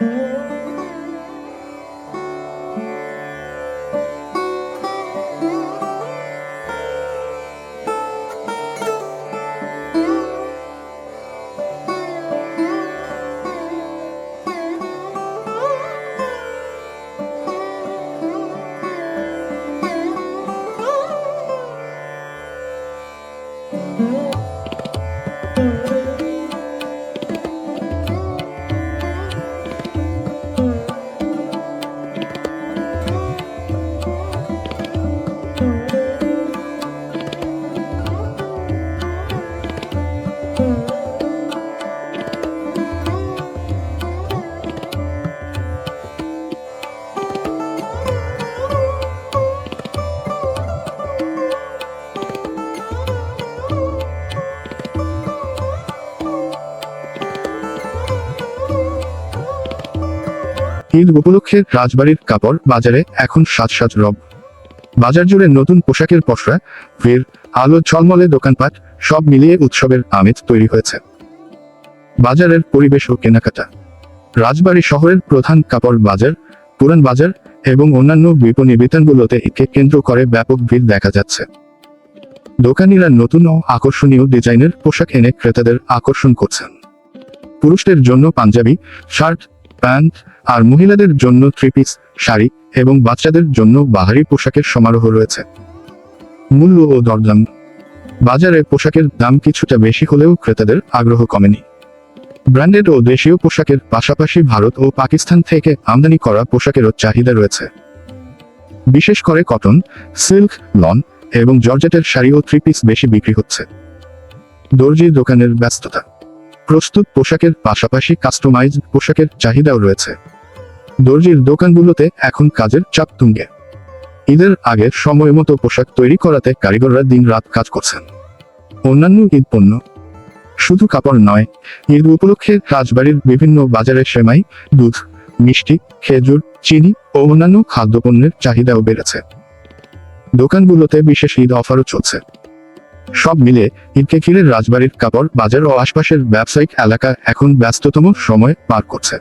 Mm-hmm. Eid উপলক্ষে রাজবাড়ির কাপড় বাজারে এখন সাজ সাজ রব। বাজার জুড়ে নতুন পোশাকের পসরা, ভিড়, আলো ঝলমলে দোকানপাট, সব মিলিয়ে উৎসবের আমেজ তৈরি হয়েছে। বাজারের পরিবেশ ও কেনাকাটা। রাজবাড়ী শহরের প্রধান কাপড় বাজার, পুরান বাজার এবং অন্যান্য বিপণী বিতানগুলোতে একে কেন্দ্র করে ব্যাপক ভিড় দেখা যাচ্ছে। দোকানিরা নতুন ও আকর্ষণীয় ডিজাইনের পোশাক এনে ক্রেতাদের আকর্ষণ করছেন। পুরুষদের জন্য পাঞ্জাবি, শার্ট, প্যান্ট আর মহিলাদের জন্য থ্রি পিস শাড়ি এবং বাচ্চাদের জন্য বাহারি পোশাকের সমারোহ রয়েছে। মূল্য ও দরদাম। বাজারে পোশাকের দাম কিছুটা বেশি হলেও ক্রেতাদের আগ্রহ কমেনি। ব্র্যান্ডেড ও দেশীয় পোশাকের পাশাপাশি ভারত ও পাকিস্তান থেকে আমদানি করা পোশাকেরও চাহিদা রয়েছে। বিশেষ করে কটন, সিল্ক, লন এবং জর্জেটের শাড়ি ও থ্রি পিস বেশি বিক্রি হচ্ছে। দর্জি দোকানের ব্যস্ততা। প্রস্তুত পোশাকের পাশাপাশি কাস্টমাইজ পোশাকের চাহিদাও রয়েছে। দর্জির দোকানগুলোতে এখন কাজের চাপ তুঙ্গে। ঈদের আগে সময় মতো পোশাক তৈরি করাতে কারিগররা দিন রাত কাজ করছেন। অন্যান্য ঈদ পণ্য, শুধু কাপড় নয়, ঈদ উপলক্ষে রাজবাড়ির বিভিন্ন বাজারে সেমাই, দুধ, মিষ্টি, খেজুর, চিনি ও অন্যান্য খাদ্যপণ্যের চাহিদাও বেড়েছে। দোকানগুলোতে বিশেষ ঈদ অফারও চলছে। সব মিলে ঈদকে ঘিরে রাজবাড়ির কাপড় বাজার ও আশপাশের ব্যবসায়িক এলাকা এখন ব্যস্ততম সময় পার করছে।